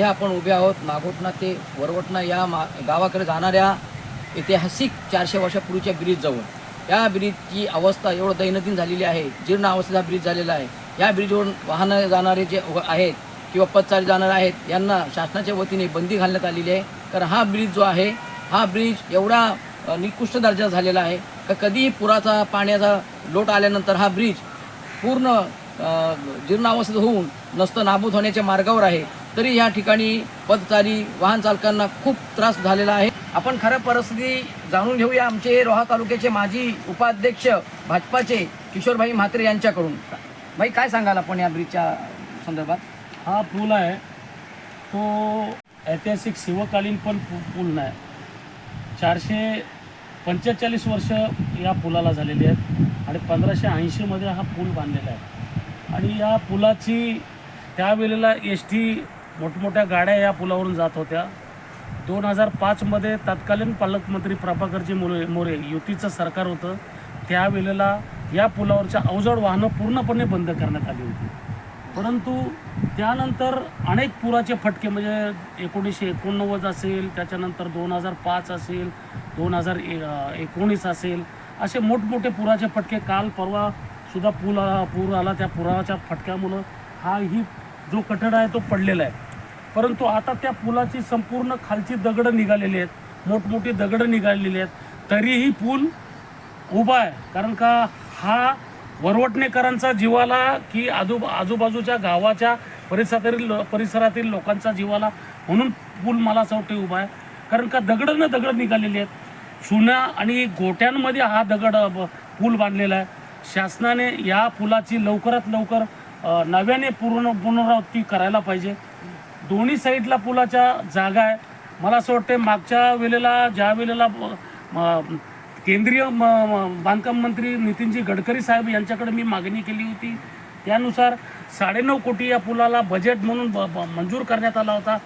सध्या आपण उभे आहोत नागोटणा ते वरवटणा या मा गावाकडे जाणाऱ्या ऐतिहासिक चारशे वर्षापूर्वीच्या ब्रिज जाऊन या ब्रिजची अवस्था एवढं दैनंदिन झालेली आहे जीर्ण अवस्थेचा ब्रिज झालेला आहे. या ब्रिजवरून वाहनं जाणारे जे आहेत किंवा पदचारी जाणारे आहेत यांना शासनाच्या वतीने बंदी घालण्यात आलेली आहे. कारण हा ब्रिज जो आहे हा ब्रिज एवढा निकृष्ट दर्जा झालेला आहे. का कधीही पुराचा पाण्याचा लोट आल्यानंतर हा ब्रिज पूर्ण जीर्णावस्थेत होऊन नसतं नाबूद होण्याच्या मार्गावर आहे. तरी या ठिकाणी पदचारी वाहन चालकांना खूप त्रास झालेला आहे. आपण खऱ्या परिस्थिती जाणून घेऊया आमचे रोहा तालुक्याचे माजी उपाध्यक्ष भाजपाचे किशोरभाई म्हात्रे यांच्याकडून. भाई काय सांगाल आपण या ब्रिजच्या संदर्भात? हा पूल आहे. तो ऐतिहासिक शिवकालीन पण पू- पूल नाही. चारशे पंचेचाळीस वर्ष या पुलाला झालेली आहेत आणि पंधराशे ऐंशीमध्ये हा पूल बांधलेला आहे. आणि या पुलाची त्यावेळेला एस टी मोठमोठ्या गाड्या या पुलावरून जात होत्या. दोन हजार पाचमध्ये तत्कालीन पालकमंत्री प्रभाकरजी मोरे मोरे युतीचं सरकार होतं. त्यावेळेला या पुलावरच्या अवजड वाहनं पूर्णपणे बंद करण्यात आली होती. परंतु त्यानंतर अनेक पुराचे फटके म्हणजे एकोणीसशे एकोणनव्वद असेल त्याच्यानंतर दोन हजार पाच असेल दोन हजार एकोणीस असेल असे मोठमोठे पुराचे फटके काल परवा सुद्धा पूल आला पूर आला. त्या पुराच्या फटक्यामुळं हा ही जो कठड आहे तो पडलेला आहे. परंतु आता त्या पुलाची संपूर्ण खालची दगडं निघालेली आहेत. मोठमोठी दगडं निघालेली आहेत. तरीही पूल उभा आहे. कारण का हा वरवटणेकरांचा जीवाला की आजू आजूबाजूच्या गावाच्या परिसरातील लो- परिसरातील लोकांचा जीवाला म्हणून पूल मला असं वाटते उभा आहे. कारण का दगडं दगड निघालेली आहेत. चुन्या आणि गोट्यांमध्ये हा दगड पूल बांधलेला आहे. शासनाने या पुलाची लवकरात लवकर नव्याने पूर्ण पुनरावृत्ती करायला पाहिजे. दोन्ही साईडला पुलाच्या जागा आहे. मला असं वाटते मागच्या वेळेला ज्या वेळेला केंद्रीय म- बांधकाम मंत्री नितीनजी गडकरी साहेब यांच्याकडे मी मागणी केली होती त्यानुसार साडेनऊ कोटी या पुलाला बजेट म्हणून ब- ब- मंजूर करण्यात आला होता.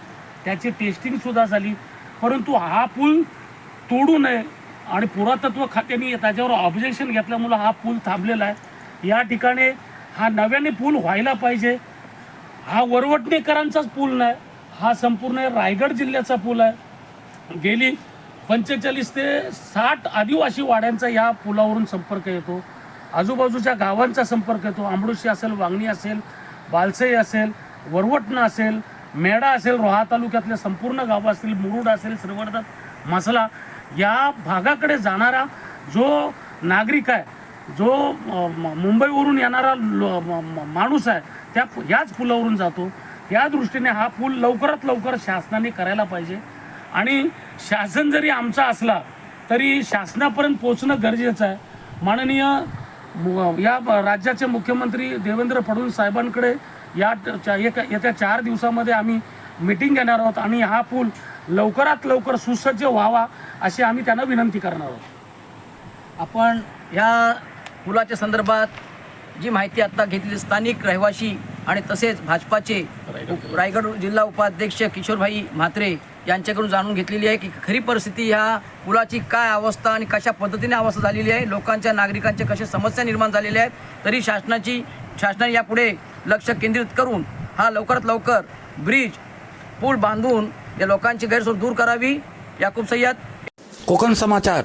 त्याची टेस्टिंगसुद्धा झाली. परंतु हा पूल तोडू नये आणि पुरातत्व खात्याने त्याच्यावर ऑब्जेक्शन घेतल्यामुळं हा पूल थांबलेला आहे. या ठिकाणी हा नव्याने पूल व्हायला पाहिजे. हा वरवटणेकरांचाच पूल नाही. हा संपूर्ण रायगड जिल्ह्याचा पूल आहे. गेली पंचेचाळीस ते साठ आदिवासी वाड्यांचा या पुलावरून संपर्क येतो. आजूबाजूच्या गावांचा संपर्क येतो. आंबडोशी असेल वांगणी असेल बालसई असेल वरवटणं असेल मेढा असेल रोहा तालुक्यातले संपूर्ण गावं असतील मुरुड असेल श्रीवर्धन मसला या भागाकडे जाणारा जो नागरिक आहे जो मुंबईवरून येणारा लो- माणूस आहे त्या याच पुलावरून जातो. त्या दृष्टीने हा पूल लवकरात लवकर शासनाने करायला पाहिजे. आणि शासन जरी आमचा असला तरी शासनापर्यंत पोचणं गरजेचं आहे. माननीय या राज्याचे मुख्यमंत्री देवेंद्र फडणवीस साहेबांकडे या एक एका- येत्या चार दिवसामध्ये आम्ही मिटिंग घेणार आहोत आणि हा पूल लवकरात लवकर सुसज्ज व्हावा अशी आम्ही त्यांना विनंती करणार आहोत. आपण ह्या पुलाच्या संदर्भात जी माहिती आत्ता घेतली स्थानिक रहिवासी आणि तसेच भाजपाचे रायगड जिल्हा उपाध्यक्ष किशोरभाई म्हात्रे यांच्याकडून जाणून घेतलेली आहे की खरी परिस्थिती ह्या पुलाची काय अवस्था आणि कशा पद्धतीने अवस्था झालेली आहे. लोकांच्या नागरिकांच्या कशा समस्या निर्माण झालेल्या आहेत तरी शासनाची शासनाने यापुढे लक्ष केंद्रित करून हा लवकरात लवकर ब्रिज पूल बांधून या लोकांची गैरसोय दूर करावी. याकूब सय्यद. कोकण समाचार.